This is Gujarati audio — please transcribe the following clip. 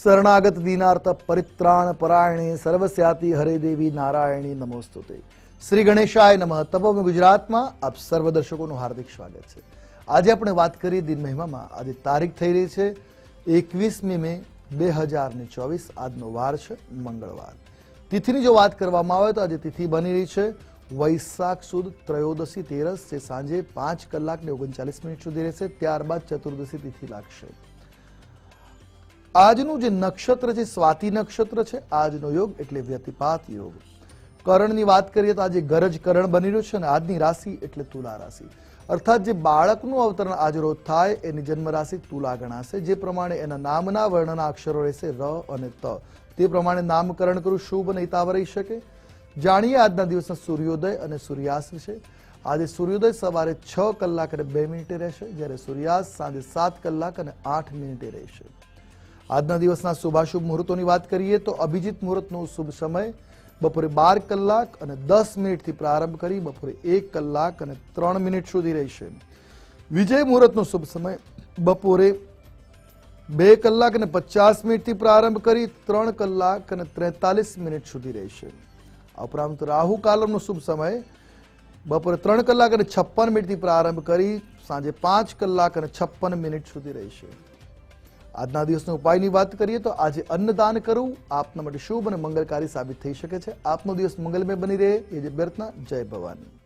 શરણાગત દીનાર્થ પરિત્રાણ પરાયણે સર્વસ્યાતિ હરે દેવી નારાયણી નમોસ્તુતે શ્રી ગણેશાય નમઃ. તપોભૂમિ ગુજરાતમાં આપ સર્વ દર્શકોનું હાર્દિક સ્વાગત છે. આજે આપણે વાત કરીએ દિન મહિમામાં. આજે તારીખ થઈ રહી છે એકવીસમી મે બે હજાર ને ચોવીસ. આજનો વાર છે મંગળવાર. તિથિની જો વાત કરવામાં આવે તો આજે તિથિ બની રહી છે વૈશાખ સુદ ત્રયોદશી તેરસ. જે સાંજે પાંચ કલાક ને ઓગણચાલીસ મિનિટ સુધી રહેશે. ત્યારબાદ ચતુર્દશી તિથિ લાગશે. આજનું જે નક્ષત્ર છે, સ્વાતિ નક્ષત્ર છે, આજનો યોગ એટલે વ્યતિપાત યોગ. કરણની વાત કરીએ તો આજે ગરજ કરણ બની રહ્યું છે અને આજની રાશિ એટલે તુલા રાશિ. અર્થાત જે બાળકનું અવતરણ આજ રોજ થાય, એની જન્મ રાશિ તુલા ગણાશે. જે પ્રમાણે એના નામના વર્ણના અક્ષરો રહેશે ર અને ત. તે પ્રમાણે નામકરણ કરવું શુભ અને રહી શકે. જાણીએ આજના દિવસના સૂર્યોદય અને સૂર્યાસ્ત છે. આજે સૂર્યોદય સવારે છ કલાક અને બે મિનિટે રહેશે. જ્યારે સૂર્યાસ્ત સાંજે સાત કલાક અને આઠ મિનિટે રહેશે. આજના દિવસના શુભાશુભ મુહૂર્તોની વાત કરીએ તો અભિજીત મુહૂર્તનો શુભ સમય બપોરે બાર કલાક અને દસ મિનિટથી પ્રારંભ કરી બપોરે એક કલાક અને ત્રણ મિનિટ સુધી રહેશે. વિજય મુહૂર્તનો શુભ સમય બપોરે બે કલાક અને પચાસ મિનિટથી પ્રારંભ કરી ત્રણ કલાક અને ત્રેતાલીસ મિનિટ સુધી રહેશે. આ ઉપરાંત રાહુ કાલમનો શુભ સમય બપોરે ત્રણ કલાક અને છપ્પન મિનિટથી પ્રારંભ કરી સાંજે પાંચ કલાક અને છપ્પન મિનિટ સુધી રહેશે. આજના દિવસના ઉપાયની વાત કરીએ તો આજે અન્નદાન કરવું આપના માટે શુભ અને મંગલકારી સાબિત થઈ શકે છે. આપનો દિવસ મંગલમય બની રહે. એ જ પ્રાર્થના જય ભવાની.